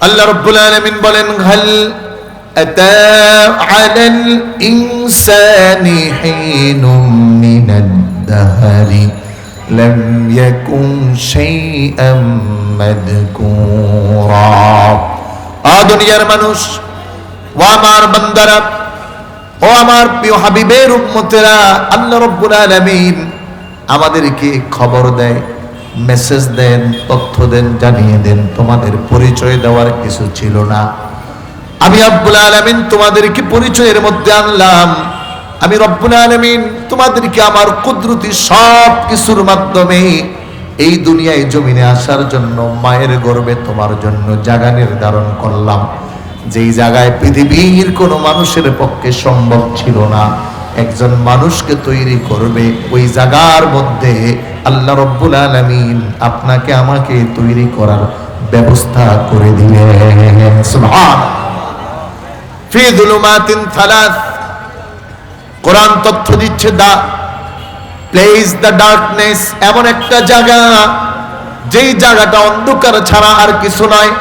আল্লাহ রব্বুল আলামিন বলেন, হাল আ দুনিয়ার মানুষ, ও আমার বান্দারা, ও আমার প্রিয় হাবিবের উম্মতেরা, আল্লাহ রব্বুল আমাদেরকে খবর দেয়। মেসেজ দেন, তথ্য দেন, জানিয়ে দেন, তোমাদের পরিচয় দেওয়ার কিছু ছিল না। আমি রব্বুল আলামিন তোমাদেরকে পরিচয়ের মধ্যে আনলাম। আমি রব্বুল আলমিন তোমাদেরকে আমার কুদরতি সব কিছুর মাধ্যমে এই দুনিয়ায় জমিনে আসার জন্য, মায়ের গর্বে তোমার জন্য জায়গা নির্ধারণ করলাম। যেই জায়গায় পৃথিবীর কোনো মানুষের পক্ষে সম্ভব ছিল না, একজন মানুষকে তৈরি করবে, ওই জায়গার মধ্যে আল্লাহ রব্বুল আলামিন আপনাকে আমাকে তৈরি করার ব্যবস্থা করে দিলেন। কোরআন তথ্য দিচ্ছে দা প্লেস দ্য ডার্কনেস এমন একটা জায়গা, যেই জায়গাটা অন্ধকার ছাড়া আর কিছু নয়।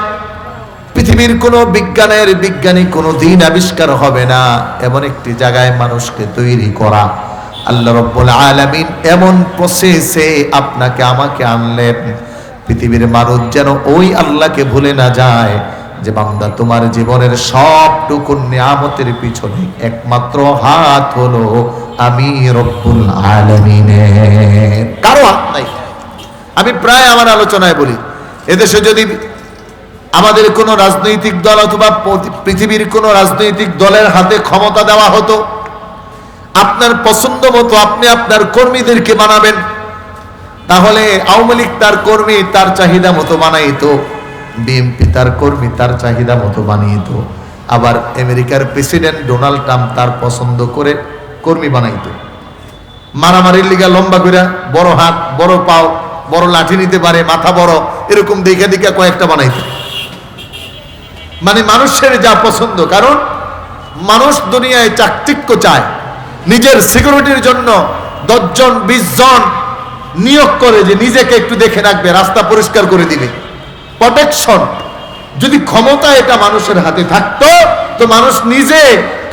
পৃথিবীর কোনো বিজ্ঞানের বিজ্ঞানী কোনো দিন আবিষ্কার হবে না। এমন একটি জায়গায় মানুষকে তৈরি করা। আল্লাহ রব্বুল আলামিন এমন প্রসেসে আপনাকে, আমাকে আনলেন। পৃথিবীর মানুষ যেন ওই আল্লাহকে ভুলে না যায় যে, বান্দা, তোমার জীবনের সবটুকু নিয়ামতের পিছনে একমাত্র হাত হলো আমি রব্বুল আলামিনের। কারও হাত নাই। আমি প্রায় আমার আলোচনায় বলি, এদেশে যদি আমাদের কোনো রাজনৈতিক দল অথবা পৃথিবীর কোনো রাজনৈতিক দলের হাতে ক্ষমতা দেওয়া হতো আপনার পছন্দ মতো আপনি আপনার কর্মীদেরকে বানাবেন। তাহলে আওয়ামী লীগ তার কর্মী, তার চাহিদা মতো বানাইতো। বিএনপি তার কর্মী, তার চাহিদা মতো বানিয়েতো। আবার আমেরিকার প্রেসিডেন্ট ডোনাল্ড ট্রাম্প তার পছন্দ করে কর্মী বানাইত। মারামারির লিগা লম্বা করে বড় হাত, বড় পাও, বড় লাঠি নিতে পারে, মাথা বড়, এরকম দেখে দেখে কয়েকটা বানাইত। মানে মানুষের যা পছন্দ, কারণ মানুষ দুনিয়ায় চাকচিক্য চায়। নিজের সিকিউরিটির জন্য দশজন বিশ জন নিয়োগ করে যে নিজেকে একটু দেখে রাখবে, রাস্তা পরিষ্কার করে দিবে। প্রটেকশন যদি ক্ষমতা এটা মানুষের হাতে থাকতো, তো মানুষ নিজে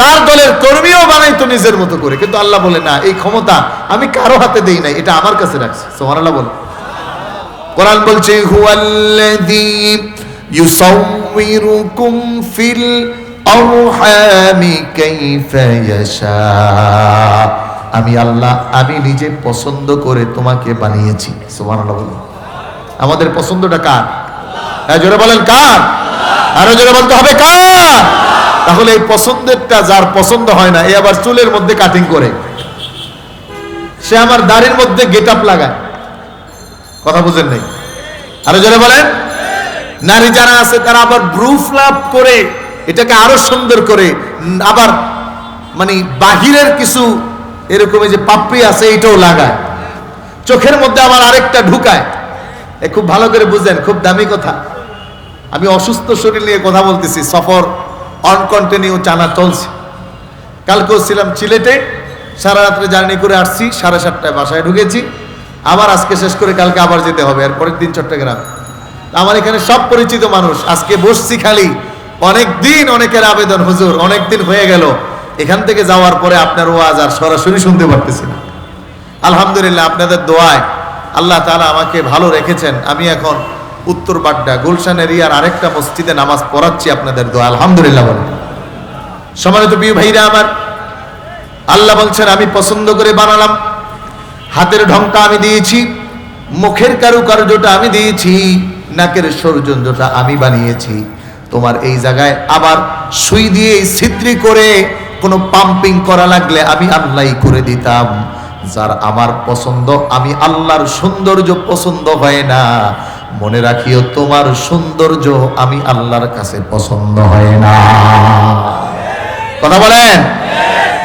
তার দলের কর্মীও বানাইতো নিজের মতো করে। কিন্তু আল্লাহ বলে, না, এই ক্ষমতা আমি কারও হাতে দেই নাই, এটা আমার কাছে রাখছি। সোমান আল্লাহ বলে। কোরআন বলছে, হুয়াল্লাযী ইউসাউবিরুকুম ফিল আমি আল্লাহ, আমি নিজে পছন্দ করে তোমাকে বানিয়েছি। আমাদের পছন্দটা কার? হ্যাঁ জোরে বলেন, কার? আরও জোরে বলতে হবে, কার? তাহলে এই পছন্দেরটা যার পছন্দ হয় না, এ আবার চুলের মধ্যে কাটিং করে। সে আমার দাড়ির মধ্যে গেট আপ লাগায়। কথা বুঝেন নাই? আরও জোরে বলেন। নারী যারা আছে তারা আবার ব্রুফ লাভ করে এটাকে আরও সুন্দর করে আবার মানে বাহিরের কিছু এরকম যে পাপড়ি আছে এটাও লাগায়। চোখের মধ্যে আবার আরেকটা ঢুকায়। এ খুব ভালো করে বুঝেন, খুব দামি কথা। আমি অসুস্থ শরীর নিয়ে কথা বলতেছি, সফর অন কন্টিনিউ টানা চলছে। কালকেও ছিলাম সিলেটে সারা রাত্রে জার্নি করে আসছি, সাড়ে সাতটায় বাসায় ঢুকেছি। আবার আজকে শেষ করে কালকে আবার যেতে হবে আর পরের দিন চট্টগ্রাম। আমার এখানে সব পরিচিত মানুষ, আজকে বসছি খালি। অনেক দিন অনেকের আবেদন, হুজুর, অনেক দিন হয়ে গেল। এখান থেকে যাওয়ার পরে আপনার ওয়াজ আর সরাসরি শুনতে পারতেছি না। আলহামদুলিল্লাহ, আপনাদের দোয়ায় আল্লাহ তাআলা আমাকে ভালো রেখেছেন। আমি এখন উত্তর বাড্ডা গুলশান এরিয়ার আরেকটা মসজিদে নামাজ পড়াচ্ছি আপনাদের দোয়া আলহামদুলিল্লাহ বলে সম্মানিত প্রিয় ভাইরা আমার, আল্লাহ বলছেন, আমি পছন্দ করে বানালাম। হাতের ঢংটা আমি দিয়েছি, মুখের কারুকার্যটা আমি দিয়েছি, নাকের সৌর্যটা আমি বানিয়েছি। তোমার এই জায়গায় আবার সুই দিয়ে ছিদ্রি করে কোনো পাম্পিং করা লাগলে আমি আল্লাহই করে দিতাম। যার আমার পছন্দ, আমি আল্লাহর সৌন্দর্য পছন্দ হয় না। মনে রাখিও, তোমার সৌন্দর্য আমি আল্লাহর কাছে পছন্দ হয় না। কথা বলেন?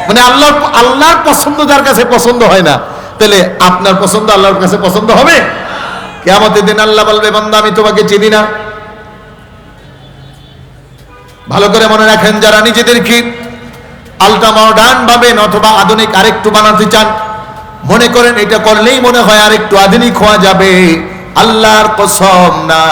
মানে আল্লাহর আল্লাহর পছন্দ যার কাছে পছন্দ হয় না, তাহলে আপনার পছন্দ আল্লাহর কাছে পছন্দ হবে? কেমতের দিন আল্লাহ বলবে, বান্দা, আমি তোমাকে চিনি না। ভালো করে মনে রাখেন যারা নিজেদেরকে আলট্রা মডার্ন ভাবেন অথবা আধুনিক আরেকটু বানাতে চান, মনে করেন এটা করলেই মনে হয় আরেকটু আধুনিক হওয়া যাবে। আল্লাহর কসম না,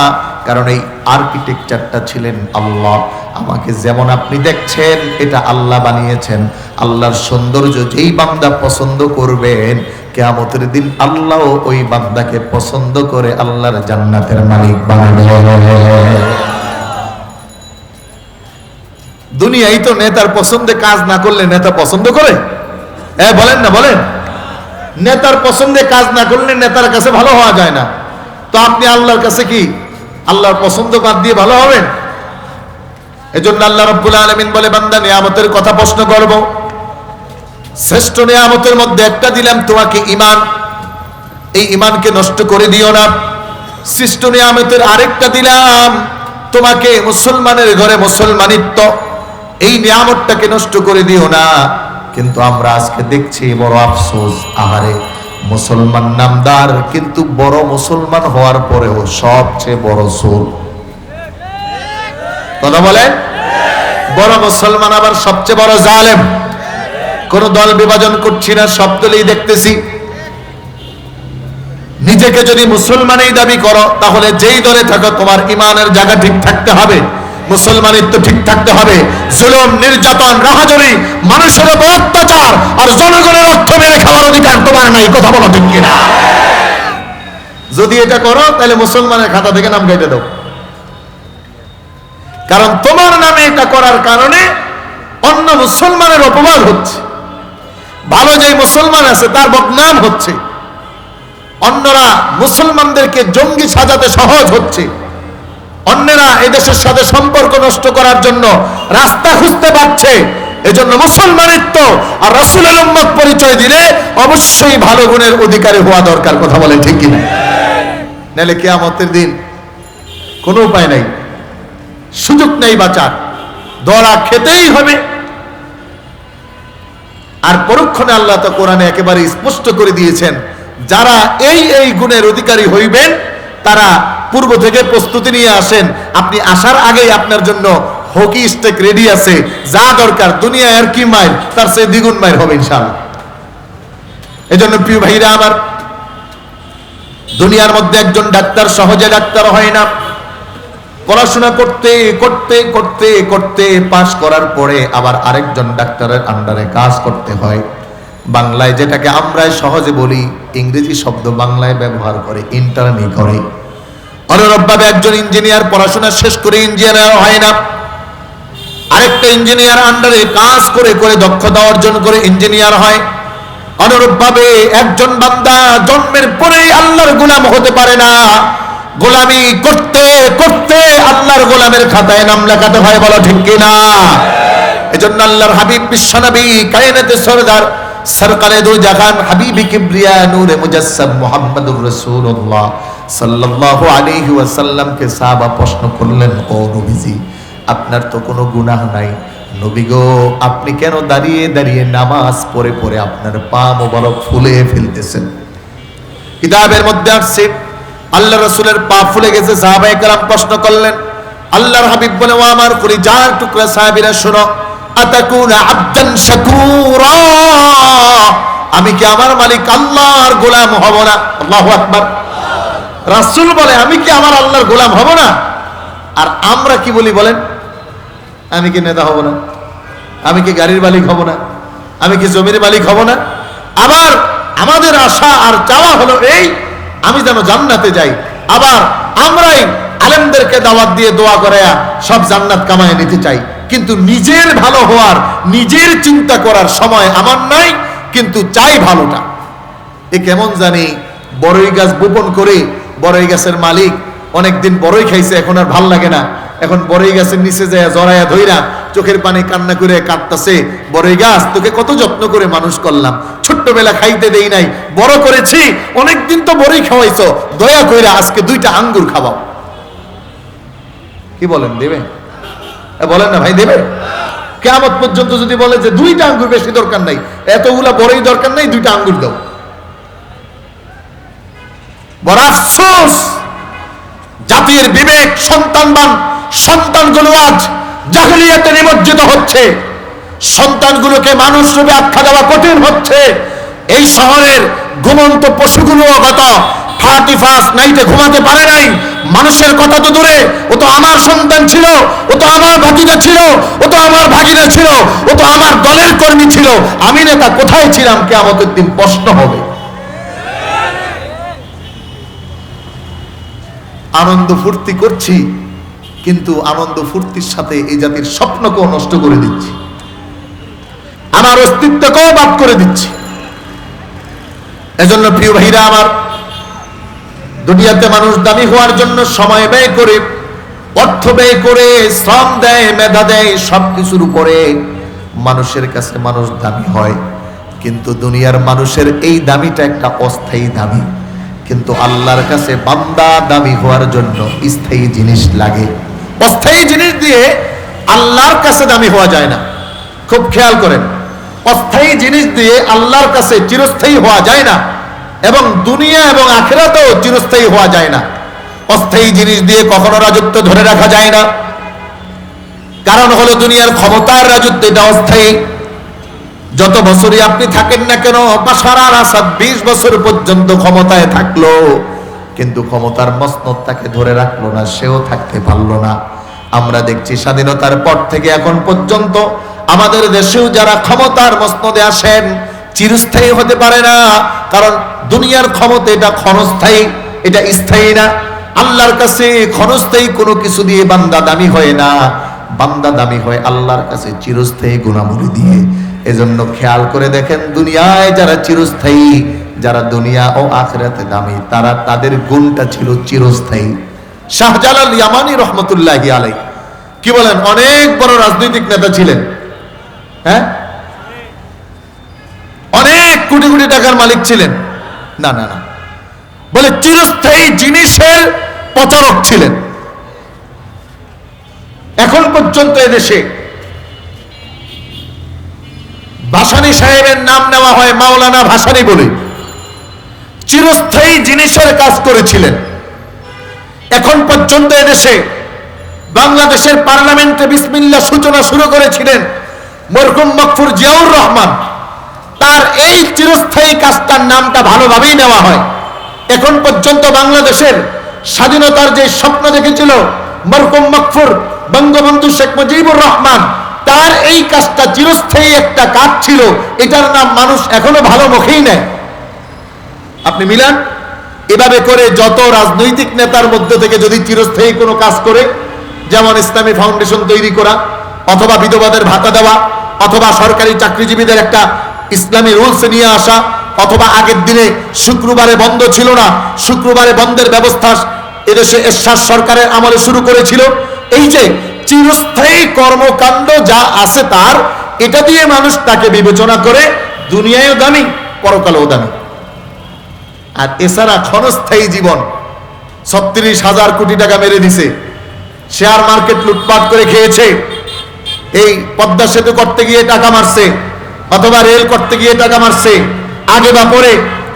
কারণ এই আর্কিটেকচারটা ছিলেন আল্লাহ। আমাকে যেমন আপনি দেখছেন, এটা আল্লাহ বানিয়েছেন। আল্লাহর সৌন্দর্য যেই বান্দা পছন্দ করবেন, কেয়ামতের দিন আল্লাহ ওই বান্দাকে পছন্দ করে আল্লাহর জান্নাতের মালিক বানাবে দুনিয়াই তো নেতার পছন্দে কাজ না করলে নেতা পছন্দ করে? হ্যাঁ বলেন না, বলেন। নেতার পছন্দে কাজ না করলে নেতার কাছে ভালো হওয়া যায় না। তো আপনি আল্লাহর কাছে কি? আল্লাহর পছন্দ বাদ দিয়ে ভালো হবেন? এজন্য আল্লাহ রব্বুল আলমিন বলে, বান্দা, নিয়ামতের কথা প্রশ্ন করব। শ্রেষ্ঠ নিয়ামতের মধ্যে একটা দিলাম, তোমাকে ইমান এই ইমানকে নষ্ট করে দিও না। সৃষ্ট নিয়ামতের আরেকটা দিলাম, তোমাকে মুসলমানের ঘরে মুসলমানিত্ব। এই নিয়ামতটাকে নষ্ট করে দিও না। কিন্তু আমরা আজকে দেখছি বড় আফসোস, আহারে, মুসলমান নামদার, কিন্তু বড় মুসলমান হওয়ার পরেও সবচেয়ে বড় সোল কথা বলেন? বড় মুসলমান আবার সবচেয়ে বড় জালেম। কোন দল বিভাজন করছি না, সব দলেই দেখতেছি। নিজেকে যদি মুসলমানই দাবি করো, তাহলে যেই দলে থাকো, তোমার ইমানের জায়গা ঠিক থাকতে হবে। মুসলমানিত্ব ঠিক থাকতে হবে। জুলুম, নির্যাতন, রাহাজরি, মানুষের উপর অত্যাচার আর জনগণের অর্থ মেরে খাওয়ার অধিকার তোমার নাই, কথা বলো ঠিক কিনা? যদি এটা করো, তাহলে মুসলমানের খাতা থেকে নাম কেটে দাও। কারণ তোমার নামে এটা করার কারণে অন্য মুসলমানের অপবাদ হচ্ছে। ভালো যে মুসলমান আছে, তার বদনাম হচ্ছে। অন্যরা মুসলমানদেরকে জঙ্গি সাজাতে সহজ হচ্ছে। অন্যরা এদেশের সাথে সম্পর্ক নষ্ট করার জন্য রাস্তা খুঁজতে পারছে। এজন্য মুসলমানিত্ব আর রসুলের উম্মত পরিচয় দিলে অবশ্যই ভালো গুণের অধিকারী হওয়া দরকার, কথা বলে ঠিক কিনা? নাহলে কেয়ামতের দিন কোনো উপায় নাই, সুযোগ নেই বাঁচার দড়া খেতেই হবে। আর পরক্ষণে আল্লাহ তো কোরআনে একেবারে স্পষ্ট করে দিয়েছেন, যারা এই এই গুণের অধিকারী হইবেন তারা পূর্ব থেকে প্রস্তুতি নিয়ে আসেন। আপনি আসার আগেই আপনার জন্য হকি স্টেক রেডি আছে। যা দরকার, দুনিয়া আর কি মাইল, তার সে দ্বিগুণ মাইল হবে ইনশাআল্লাহ। এজন্য প্রিয় ভাইরা আমার, দুনিয়ার মধ্যে একজন ডাক্তার সহজে ডাক্তার হয় না। পড়াশোনা করতে করতে করতে করতে পাশ করার পরে আবার আরেকজন ডাক্তারের আন্ডারে কাজ করতে হয়। বাংলায় যেটাকে আমরাই সহজে বলি, ইংরেজি শব্দ বাংলায় ব্যবহার করে ইন্টারনি করে। অনুরূপভাবে একজন ইঞ্জিনিয়ার পড়াশোনা শেষ করে ইঞ্জিনিয়ার হয় না। আরেকটা ইঞ্জিনিয়ার আন্ডারে কাজ করে করে দক্ষতা অর্জন করে ইঞ্জিনিয়ার হয়। অনুরূপভাবে একজন বান্দা জন্মের পরেই আল্লাহর গোলাম হতে পারে না। গোলামি করতে করতে আল্লাহর গোলামের খাতায় নাম লেখাতে হয়, বলো ঠিক কিনা? এজন্য আল্লাহর হাবিব বিশ্বনবী, কায়নাতে সরদার সরকারে দু জাহান হাবিবি কিবরিয়া নূরে মুজাসসাম মুহাম্মদুর রাসূলুল্লাহ সাল্লাল্লাহু আলাইহি ওয়াসাল্লামকে সাহাবা প্রশ্ন করলেন, ও নবীজি, আপনার তো কোনো গুনাহ নাই। নবী গো, আপনি কেন দাঁড়িয়ে দাঁড়িয়ে নামাজ পড়ে পড়ে আপনার পা মোবারক ফুলে ফেলতেছেন? কিতাবের মধ্যে আসছে, আল্লাহ রসুলের পা ফুলে গেছে সাহাবাই কালাম প্রশ্ন করলেন, আল্লাহর হাবিব বলে, ও আমার করি যার টুকরা সাহাবিরা শোনো আমি কি আমার মালিক আল্লাহর গোলাম হব না? আল্লাহু আকবার। রাসূল বলে, আমি কি আমার আল্লাহর গোলাম হব না? আর আমরা কি বলি বলেন? আমি কি নেতা হব না? আমি কি গাড়ির মালিক হব না? আমি কি জমির মালিক হব না? আবার আমাদের আশা আর চাওয়া হলো এই, আমি যেন জান্নাতে যাই। আবার আমরাই আলেমদেরকে দাওয়াত দিয়ে দোয়া করায়া সব জান্নাত কামায় নিতে চাই। কিন্তু নিজের ভালো হওয়ার, নিজের চিন্তা করার সময় আমার নাই, কিন্তু চাই ভালোটা। এ কেমন জানি বড়ই গাছ বোপন করে বড়ই গাছের মালিক, অনেকদিন বড়ই খাইছে, এখন আর ভালো লাগে না। এখন বড়ই গাছের নিচে যায় জড়াইয়া ধইরা চোখের পানি কান্না করে কাঁদতাছে বড়ই গাছ, তোকে কত যত্ন করে মানুষ করলাম। ছোট্টবেলা খাইতে দেই নাই, বড় করেছি, অনেকদিন তো বড়ই খাওয়াইছো, দয়া কইরা আজকে দুইটা আঙ্গুর খাওয়াও। কি বলেন দেবে এ বলেন না, ভাই, দেবে? কেমত পর্যন্ত যদি বলে যে দুইটা আঙ্গুর বেশি দরকার নাই, এতগুলা বড়ই দরকার নাই, দুইটা আঙ্গুর দাও। বড় আফসোস! জাতির বিবেক সন্তানবান সন্তানগুলো আজ জাহিলিয়াতে নিমজ্জিত হচ্ছে। সন্তানগুলোকে মানুষ রূপে আখ্যা দেওয়া কঠিন হচ্ছে। এই শহরের ঘুমন্ত পশুগুলো গত থার্টি ফার্স্ট নাইটে ঘুমাতে পারে নাই। মানুষের কথা তো দূরে, ও তো আমার সন্তান ছিল, ও তো আমার ভাতিজা ছিল, ও তো আমার ভাগিনা ছিল, ও তো আমার দলের কর্মী ছিল। আমি নেতা, কোথায় ছিলাম? কেমতের দিন প্রশ্ন হবে। আনন্দ ফুর্তি করছি, কিন্তু আনন্দ ফুর্তির সাথে এই জাতির স্বপ্নকেও নষ্ট করে দিচ্ছি। আমার অস্তিত্বকেও বাদ করে দিচ্ছি। এজন্য প্রিয় ভাইরা আমার দুনিয়াতে মানুষ দামি হওয়ার জন্য সময় ব্যয় করে, অর্থ ব্যয় করে, শ্রম দেয়, মেধা দেয়, সবকিছুর উপরে মানুষের কাছে মানুষ দামি হয়। কিন্তু দুনিয়ার মানুষের এই দামিটা একটা অস্থায়ী দামি। কিন্তু আল্লাহর কাছে বান্দা দামি হওয়ার জন্য স্থায়ী জিনিস লাগে। অস্থায়ী জিনিস দিয়ে আল্লাহর কাছে দামি হওয়া যায় না। খুব খেয়াল করেন, অস্থায়ী জিনিস দিয়ে আল্লাহর কাছে চিরস্থায়ী হওয়া যায় না। এবং দুনিয়া এবং আখেরাতেও চিরস্থায়ী হওয়া যায় না। অস্থায়ী জিনিস দিয়ে কখনো রাজত্ব ধরে রাখা যায় না। কারণ হলো দুনিয়ার ক্ষমতার রাজত্ব, এটা অস্থায়ী। যত বছরই আপনি থাকেন না কেন বা সারা আসাদ বিশ বছর পর্যন্ত ক্ষমতায় থাকল। কিন্তু ক্ষমতার মসনদ তাকে ধরে রাখল না, সেও থাকতে পারল না। আমরা দেখছি স্বাধীনতার পর থেকে এখন পর্যন্ত আমাদের দেশেও যারা ক্ষমতার মসনদে আসেন চিরস্থায়ী হতে পারে না। কারণ দুনিয়ার ক্ষমতা এটা ক্ষণস্থায়ী, এটা স্থায়ী না। আল্লাহর কাছে ক্ষণস্থায়ী কোনো কিছু দিয়ে বান্দা দামি হয় না। বান্দা দামি হয় আল্লাহর কাছে চিরস্থায়ী গুণাবলী দিয়ে। এজন্য খেয়াল করে দেখেন, দুনিয়ায় যারা চিরস্থায়ী, যারা দুনিয়া ও আখরাতে দামি, তারা তাদের গুণটা ছিল চিরস্থায়ী। শাহজালাল ইয়ামানি রহমতুল্লাহি আলাই কি বলেন? অনেক বড় রাজনৈতিক নেতা ছিলেন। হ্যাঁ? অনেক কোটি কোটি টাকার মালিক ছিলেন। না না না। বলে চিরস্থায়ী জিনিসের প্রচারক ছিলেন। এখন পর্যন্ত এদেশে ভাসানী সাহেবের নাম নেওয়া হয় মাওলানা ভাসানী বলে। চিরস্থায়ী জিনিসের কাজ করেছিলেন। এখন পর্যন্ত এদেশে বাংলাদেশের পার্লামেন্টে বিসমিল্লা সূচনা শুরু করেছিলেন মরহুম মকফুর জিয়াউর রহমান। তার এই চিরস্থায়ী কাজটার নামটা ভালোভাবেই নেওয়া হয়। এখন পর্যন্ত বাংলাদেশের স্বাধীনতার যে স্বপ্ন দেখেছিল মরহুম মকফুর, বঙ্গবন্ধু শেখ মুজিবুর রহমান, তার এই কাজটা চিরস্থায়ী একটা কাজ ছিল। এটার নাম মানুষ এখনও ভালো মুখেই নেয়। আপনি মিলান? এভাবে করে যত রাজনৈতিক নেতার মধ্যে থেকে যদি চিরস্থায়ী কোনো কাজ করে, যেমন ইসলামী ফাউন্ডেশন তৈরি করা, অথবা বিধবাদের ভাতা দেওয়া, অথবা সরকারি চাকরিজীবীদের একটা ইসলামী রুলস নিয়ে আসা অথবা আগের দিনে শুক্রবারে বন্ধ ছিল না, শুক্রবারে বন্ধের ব্যবস্থা এদেশে এরশাদ সরকারের আমলে শুরু করেছিল। এই যে চিরস্থায়ী কর্মকাণ্ড যা আছে তার, এটা দিয়ে মানুষ তাকে বিবেচনা করে দুনিয়ায়ও দামি, পরকালেও দামি। আর এছাড়া ক্ষণস্থায়ী জীবন, ছত্রিশ হাজার কোটি টাকা মেরে দিছে, শেয়ার মার্কেট লুটপাট করে খেয়েছে, এই পদ্মা সেতু করতে গিয়ে টাকা মারছে অথবা রেল করতে গিয়ে টাকা মারছে। আগে বা পরে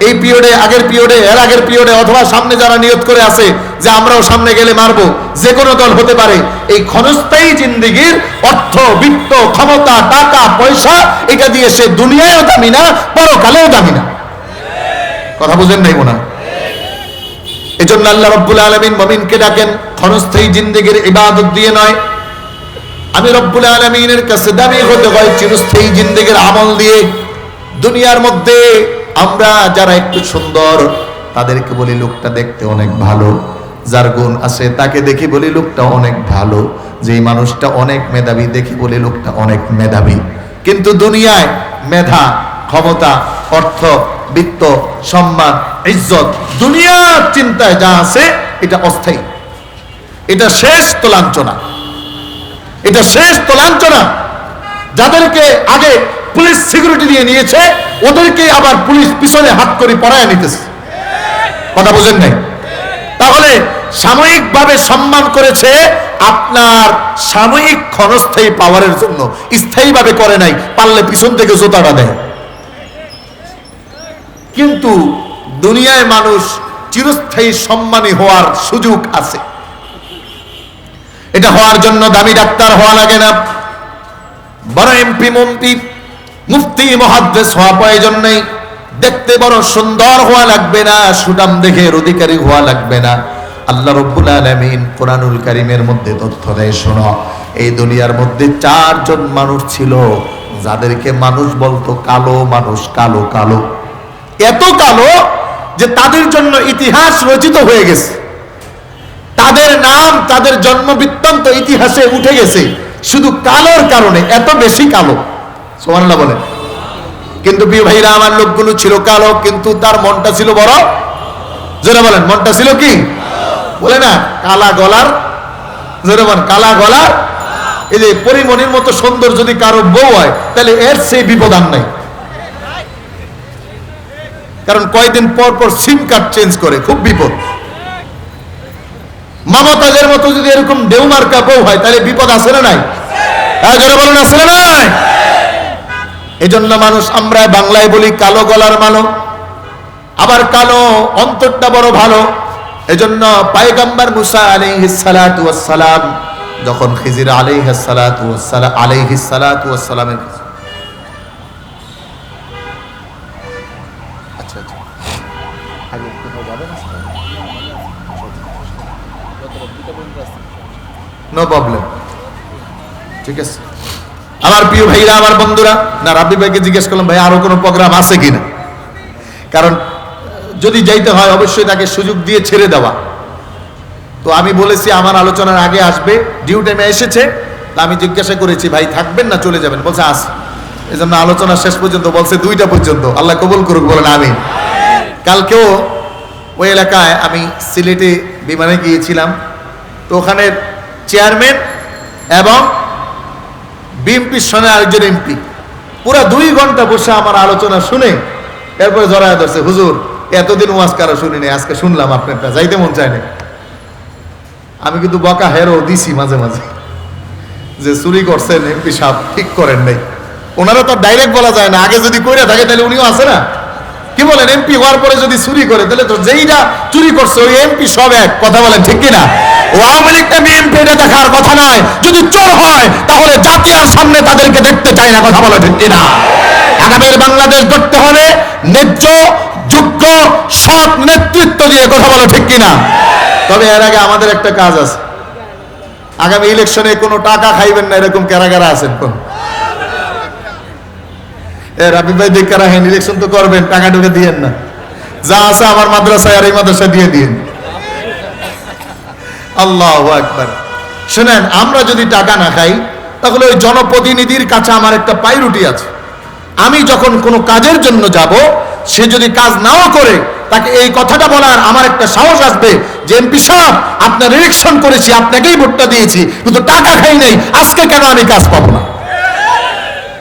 এই পিরিয়ডে, আগের পিরিয়ডে, এর আগের পিরিয়ডে অথবা সামনে যারা নিয়ত করে আছে, যে আমরাও সামনে গেলে মারবো, যে কোনো দল হতে পারে। এই ক্ষণস্থায়ী জিন্দিগির অর্থ, বিত্ত, ক্ষমতা, টাকা, পয়সা, এটা দিয়ে সে দুনিয়ায়ও দামি না, পরকালেও দামি না। কথা বুঝেন নাই মনে? এজন্য আল্লাহ রব্বুল আলমিন মমিনকে ডাকেন, ক্ষণস্থায়ী জিন্দিগির ইবাদত দিয়ে নয় আমি রব্বুল আলমিনের কাছে দামি হতে হয় চিরস্থায়ী জিন্দিগির আমল দিয়ে। দুনিয়ার মধ্যে আমরা যারা একটু সুন্দর, তাদেরকে বলি লোকটা দেখতে অনেক ভালো। যার গুণ আছে তাকে দেখি বলি লোকটা অনেক ভালো। যেই মানুষটা অনেক মেধাবী, দেখি বলি লোকটা অনেক মেধাবী। কিন্তু দুনিয়ায় মেধা, ক্ষমতা, অর্থ, বিত্ত, সম্মান, ইজ্জত, দুনিয়ার চিন্তায় যা আছে, এটা অস্থায়ী। এটা শেষ তো তোলাঞ্চনা। এটা শেষ তোলাঞ্চনা যাদেরকে আগে পুলিশ সিকিউরিটি দিয়ে নিয়েছে, ওদেরকে আবার পুলিশ পিছনে হাত করে পড়ায় নিতেছে। কথা বুঝেন নাই? তাহলে সাময়িকভাবে সম্মান করেছে আপনার সাময়িক ক্ষণস্থায়ী পাওয়ারের জন্য। স্থায়ীভাবে করে নাই, পারলে পিছন থেকে জোতাটা দেয়। কিন্তু দুনিয়ায় মানুষ চিরস্থায়ী সম্মানী হওয়ার সুযোগ আছে। এটা হওয়ার জন্য দামি ডাক্তার হওয়া লাগে না। বড় এমপি, মন্ত্রী, মুফতি, মহাদ্দেশ হওয়া প্রয়োজন নেই। দেখতে বড় সুন্দর হওয়া লাগবে না সুটাম দেখে অধিকারী হওয়া লাগবে না। আল্লাহ রব্বুল আলামিন কোরআনুল কারিমের মধ্যে তথ্য দেয়, শোনো। এই দুনিয়ার মধ্যে চারজন মানুষ ছিল, যাদেরকে মানুষ বলতো কালো মানুষ, কালো কালো। এত কালো যে তাদের জন্য ইতিহাস রচিত হয়ে গেছে। তাদের নাম, তাদের জন্ম বৃত্তান্ত ইতিহাসে উঠে গেছে। শুধু কালোর কারণে, এত বেশি কালো। সোমান্লা বলেন কিন্তু ভাইরা, আমার লোকগুলো ছিল কালো, কিন্তু তার মনটা ছিল বড়। জোরে বলেন, মনটা ছিল কি? বলে না, কালা গলার। জোরে বলেন, কালা গলার। এই যে পরিমণির মতো সুন্দর যদি কারও বউ হয়, তাহলে এর সেই বিপদ আর নাই। কারণ কয়েকদিন পর পর সিম কার্ড চেঞ্জ করে, খুব বিপদ। মমতাজের মতো যদি এরকম দেউমার্কা বউ হয়, তাহলে বিপদ আছে না নাই? হ্যাঁ জোরে বলুন, আছে না নাই? এজন্য মানুষ, আমরা বাংলায় বলি কালো গলার মানো। আবার কালো অন্তরটা বড় ভালো। এজন্য পায়গাম্বার মুসা আলাইহিস সালাতু ওয়াস সালাম, যখন খিজির আলাইহিস সালাতু ওয়াস সালাম আলাইহিস সালাতু ওয়াস সালামের কাছে আচ্ছা আচ্ছা আগে কোথাও যাবেন নো প্রবলেম ঠিক আছে আমার প্রিয় ভাইরা, আমার বন্ধুরা, না, রাব্বি ভাইকে জিজ্ঞেস করলাম, ভাই, আরও কোনো প্রোগ্রাম আছে কিনা? কারণ, যদি যাইতে হয়, অবশ্যই তাকে সুযোগ দিয়ে ছেড়ে দেওয়া। তো আমি বলেছি, আমার আলোচনার আগে আসবে ডিউ টাইমে এসেছে, তা আমি জিজ্ঞাসা করেছি, ভাই, থাকবেন না, চলে যাবেন? বলছে, আস। এই জন্য আলোচনা শেষ পর্যন্ত, বলছে, দুইটা পর্যন্ত। আল্লাহ কবুল করুক, বলেন আমি কালকেও ওই এলাকায় আমি সিলেটে বিমানে গিয়েছিলাম। তো ওখানের চেয়ারম্যান এবং বিএমপির সঙ্গে আরেকজন এমপি। পুরো দুই ঘণ্টা বসে আমার আলোচনা শুনে এরপরে জড়ায় ধরছে, হুজুর, এতদিন ওয়াজ কারও শুনিনি, আজকে শুনলাম আপনারটা, যাইতে মন চায় না। আমি কিন্তু বকা হেরো দিছি মাঝে মাঝে যে চুরি করছেন এমপি সাহেব, ঠিক করেন নাই। ওনারা তো ডাইরেক্ট বলা যায় না, আগে যদি কইরা থাকে তাহলে উনিও আছে না? কি বলেন এমপি হওয়ার পরে যদি চুরি করে, তাহলে তো যেইটা চুরি করছে, ওই এমপি সব এক, কথা বলেন ঠিক কিনা? ও আওয়ামী লীগটা বিএনপি এটা দেখার কথা নয়। যদি চোর হয়, তাহলে সামনে তাদেরকে দেখতে চায় না, কথা ঠিক কিনা? আগামীর বাংলাদেশ ন্যায্য, যোগ্য, সৎ নেতৃত্ব দিয়ে কথা ঠিক কিনা? তবে এর আগে আমাদের একটা কাজ আছে। আগামী ইলেকশনে কোনো টাকা খাইবেন না, এরকম কারা আছেন কোন? রাবি ভাই রাখেন ইলেকশন তো করবেন, টাকা টুকা দিয়েন না। যা আছে আমার মাদ্রাসায় আর এই দিয়ে আল্লাহ একবার আমরা যদি টাকা না খাই, তাহলে ওই জনপ্রতিনিধির কাছে আমার একটা পাইরুটি আছে। আমি যখন কোনো কাজের জন্য যাব, সে যদি কাজ নাও করে, তাকে এই কথাটা বলার আমার একটা সাহস আসবে যে এমপি সাহেব, আপনার ইলেকশন করেছি, আপনাকেই ভোটটা দিয়েছি, কিন্তু টাকা খাই নাই, আজকে কেন আমি কাজ পাবো না?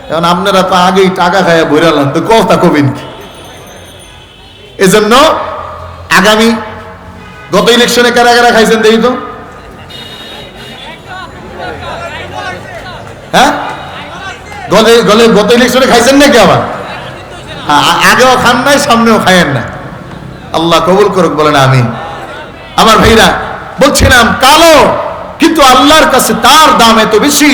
এখন আপনারা তো আগেই টাকা খাইয়া বইরালেন তো কথা কবিন এজন্য আগামী গত ইলেকশনে কারা কারা খাইছেন দেখি তো? হ্যাঁ? গলে গলে গত ইলেকশনে খাইছেন নাকি আবার? আগেও খান নাই, সামনেও খাইয়েন না আল্লাহ কবুল করুক, বলেন আমি আমার ভাইরা, বলছিলাম, কালো, কিন্তু আল্লাহর কাছে তার দাম এত বেশি।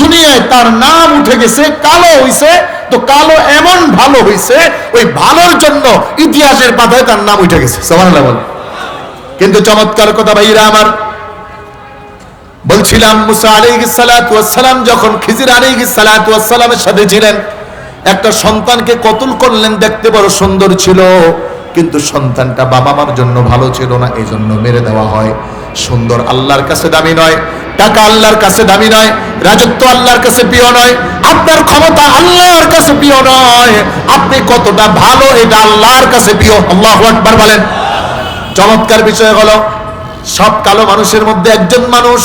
দুনিয়ায় তার নাম উঠে গেছে কালো হইছে। তো কালো এমন ভালো হইছে, ওই ভালোর জন্য ইতিহাসের পাতায় তার নাম উঠে গেছে। কিন্তু চমৎকার কথা ভাইরা আমার, বলছিলাম মুসা সালাতু সালাম যখন খিজির আলাইহিস সালাতু ওয়াস সালামের সাথে ছিলেন, একটা সন্তানকে কতল করলেন দেখতে বড় সুন্দর ছিল, কিন্তু সন্তানটা বাবা মার জন্য ভালো ছিল না এই জন্য মেরে দেওয়া হয়। সুন্দর আল্লাহর কাছে দামি নয় টাকা আল্লাহর কাছে দামি নয়, রাজত্ব আল্লাহর কাছে প্রিয় নয়, আপনার ক্ষমতা আল্লাহর কাছে প্রিয় নয়, আপনি কতটা ভালো এটা আল্লাহর কাছে প্রিয়, আল্লাহু আকবার বলেন। চমৎকার বিষয় হলো, সব কালো মানুষের মধ্যে একজন মানুষ,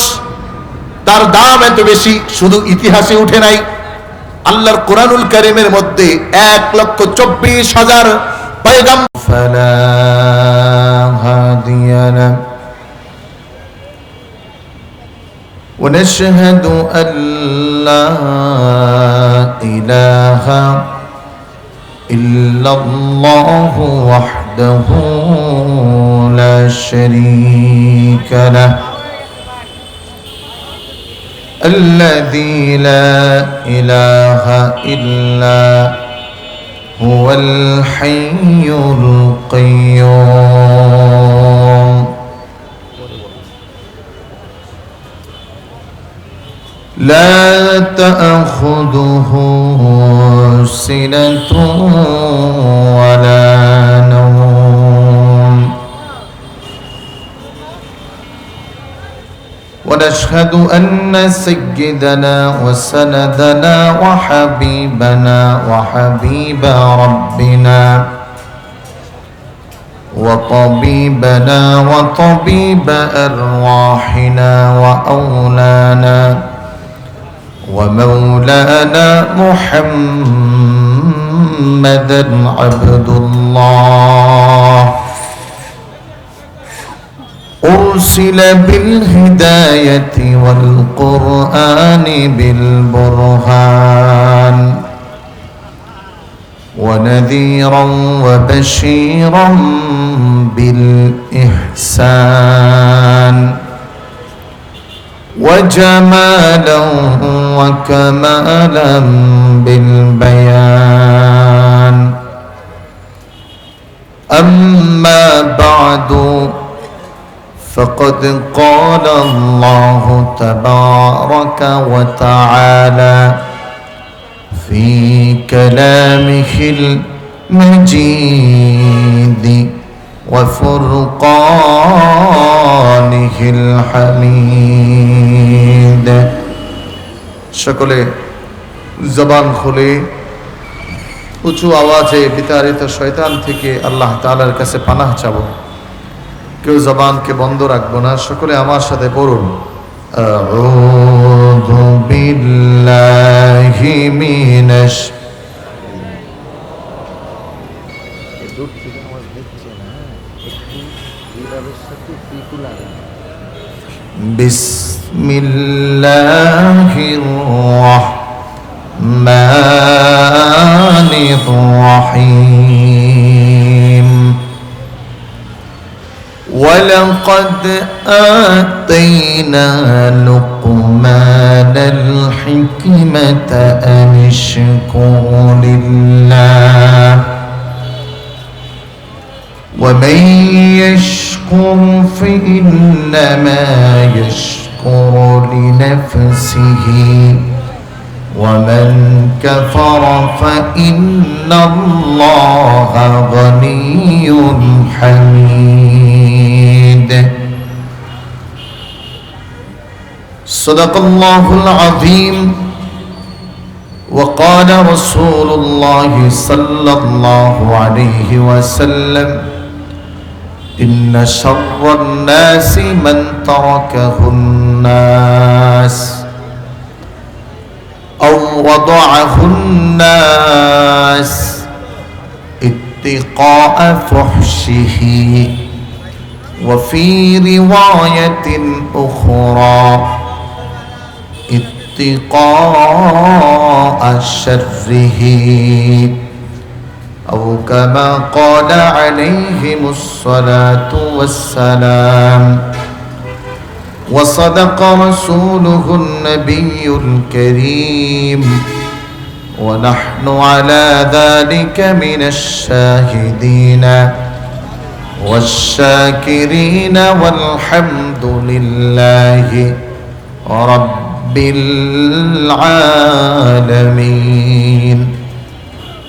তার দাম এত বেশি, শুধু ইতিহাসে উঠে নাই। আল্লাহর কোরআনুল কারিমের মধ্যে এক লক্ষ চব্বিশ হাজার পয়গাম ونشهد أن لا إله إلا الله وحده لا شريك له الذي لا إله إلا هو الحي القيوم. لا تأخذه سنة ولا نوم. ونشهد أن سيدنا وسندنا وحبيبنا وحبيب ربنا وطبيبنا وطبيب أرواحنا وأولانا ومولانا محمدا عبد الله. أرسل بالهداية والقرآن بالبرهان. ونذيرا وبشيرا بالإحسان. وجمالا وكمالا بالبيان. أما بعد فقد قال الله تبارك وتعالى في كلامه المجيد. وفرقانه الحميد সকলে জবান খুলে উঁচু আওয়াজে বিতাড়িত শয়তান থেকে আল্লাহ তাআলার কাছে পানাহ চাবো কেউ জবানকে বন্ধ রাখবো না সকলে আমার সাথে পড়ুন أعوذ بالله من الش- بسم الله الرحمن الرحيم ولقد آتينا لقمان الحكمة أن اشكر لله ومن يشكر فإنما يشكر لنفسه. ومن كفر فإن الله غني حميد. صدق الله العظيم. وقال رسول الله صلى الله عليه وسلم إن شر الناس من تركه الناس أو وضعه الناس اتقاء فحشه وفي رواية أخرى اتقاء شره أو كما قال عليهم الصلاة والسلام. وصدق رسوله النبي الكريم. ونحن على ذلك من الشاهدين والشاكرين والحمد لله رب العالمين.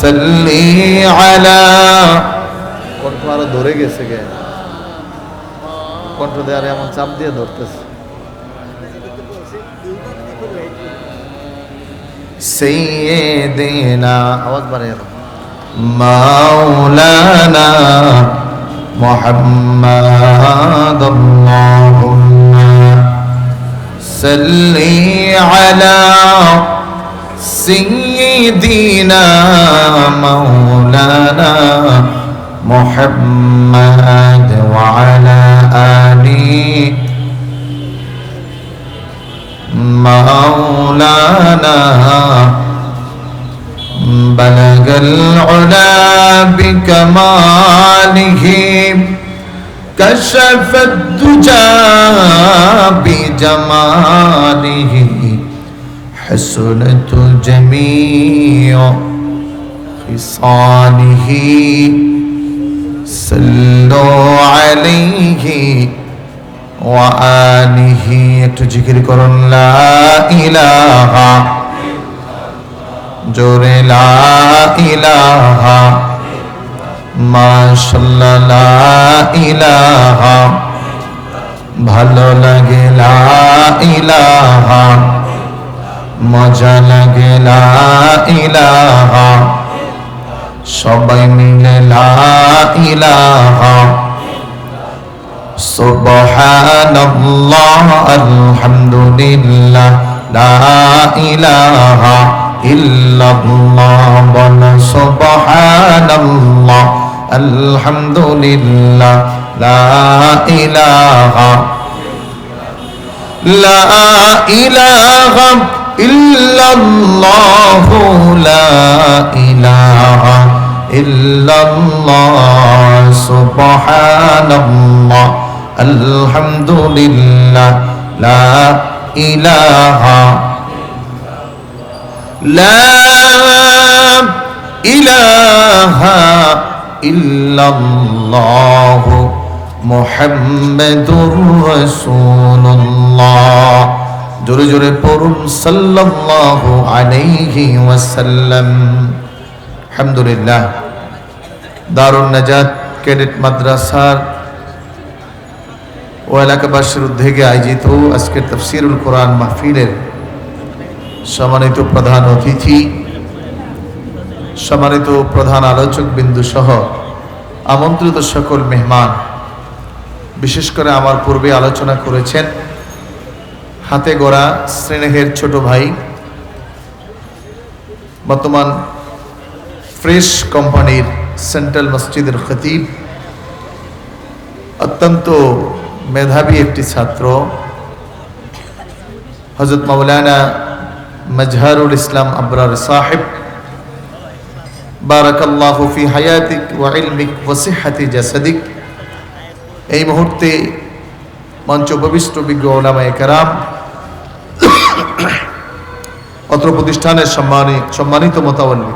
صل على কণ্ঠ আরো ধরে গেছে গে কণ্ঠ দেওয়ারে এমন চাপ দিয়ে ধরতেছে سيدنا আওয়াজ বাড়িয়ে দাও। مولانا محمد اللهم صل على سيدنا مولانا محمد وعلى آله مولانا. بلغ العلا بكماله كشف الدجى بجماله. حسنت جميع خصاله صلوا عليه وآله একটু জিকির করুন লা ইলাহা জোরে লা ইলাহা মাশাল্লাহ লা ইলাহা ভালো লাগে লা ইলাহা মজা লাগে লা ইলাহা। সবাই মিলে লা ইলাহা। সুবহানাল্লাহ আলহামদুলিল্লাহ লা ইলাহা ইল্লাল্লাহ আলহামদুলিল্লাহ إلا الله لا إله إلا الله سبحان الله الحمد لله لا إله لا إله إلا الله محمد رسول الله জোরে জোরে পড়ুন, সাল্লাল্লাহু আলাইহি ওয়াসাল্লাম। আলহামদুলিল্লাহ। দারুণ নাজাত, ক্যাডেট মাদ্রাসার ও এলাকাবাসীর উদ্যোগে আয়োজিত আজকের তফসিরুল কোরআন মাহফিলের সম্মানিত প্রধান অতিথি, সম্মানিত প্রধান আলোচক বিন্দু সহ আমন্ত্রিত সকল মেহমান, বিশেষ করে আমার পূর্বে আলোচনা করেছেন হাতে গড়া স্নেহের ছোট ভাই, বর্তমান ফ্রেশ কোম্পানির সেন্ট্রাল মসজিদের খতিব, অত্যন্ত মেধাবী একটি ছাত্র হজরত মৌলানা মজহারুল ইসলাম আবরার সাহেব। বারাকাল্লাহু ফি হায়াতিক ওয়া ইলমিক ওয়া সিহহাতি জাসাদিক। এই মুহূর্তে মঞ্চ উপবিষ্ট বিজ্ঞ ওলামায়ে কেরাম অত্র প্রতিষ্ঠানের সম্মানী, সম্মানিত মোতাবল্লী।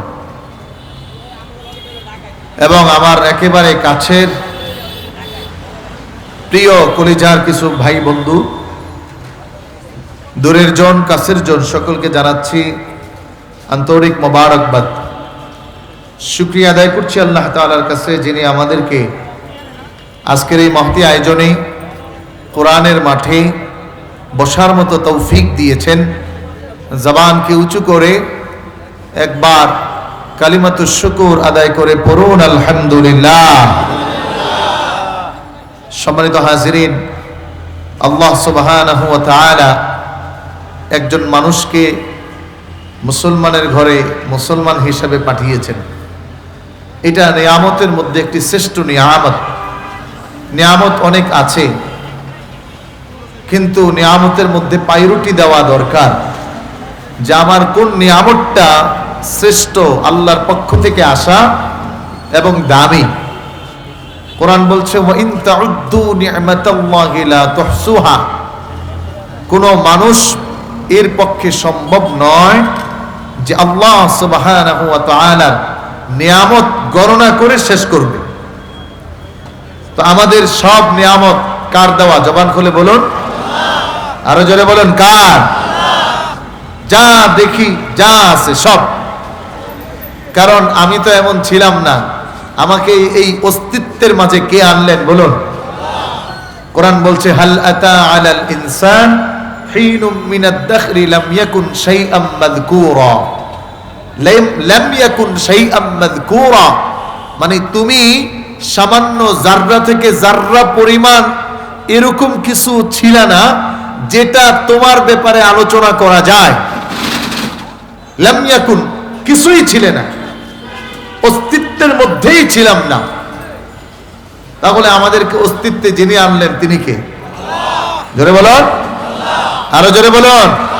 এবং আমার একেবারে কাছের প্রিয় কলিজার কিছু ভাই বন্ধু দূরের জন, কাছের জন, সকলকে জানাচ্ছি আন্তরিক মোবারকবাদ। শুক্রিয়া আদায় করছি আল্লাহ তালার কাছে, যিনি আমাদেরকে আজকের এই মহতি আয়োজনে কোরআনের মাঠে বসার মতো তৌফিক দিয়েছেন। জবানকে উঁচু করে একবার কালিমাতু শুকুর আদায় করে পড়ুন, আলহামদুলিল্লাহ। সম্মানিত হাজিরিন, আল্লাহ তাআলা একজন মানুষকে মুসলমানের ঘরে মুসলমান হিসাবে পাঠিয়েছেন। এটা নিয়ামতের মধ্যে একটি শ্রেষ্ঠ নিয়ামত। নিয়ামত অনেক আছে, কিন্তু নিয়ামতের মধ্যে পাইরুটি দেওয়া দরকার। যে আমার কোন নিয়ামতটা শ্রেষ্ঠ আল্লাহর পক্ষ থেকে আসা এবং দামি। কোরআন বলছে কোন মানুষ এর পক্ষে সম্ভব নয় যে আল্লাহ নিয়ামত গণনা করে শেষ করবে। তো আমাদের সব নিয়ামত কার দেওয়া? জবান খুলে বলুন। আরও জোরে বলুন, কার? যা দেখি, যা আছে সব। কারণ আমি তো এমন ছিলাম না। আমাকে এই অস্তিত্বের মাঝে কে আনলেন বলুন? কোরআন বলছে, হাল আতা আলাল ইনসান হিনুম মিনাদ দাখরি লাম ইয়াকুন শাইআম মাযকুরা। লাম ইয়াকুন শাইআম মাযকুরা। মানে তুমি সামান্য জাররা থেকে জাররা পরিমাণ এরকম কিছু ছিল না, যেটা তোমার ব্যাপারে আলোচনা করা যায়। লামিয়াকুন কিছুই ছিলে না। অস্তিত্বের মধ্যেই ছিলাম না। তাহলে আমাদেরকে অস্তিত্বে যিনি আনলেন, তিনি কে? জোরে বলুন। আরও জোরে বলুন।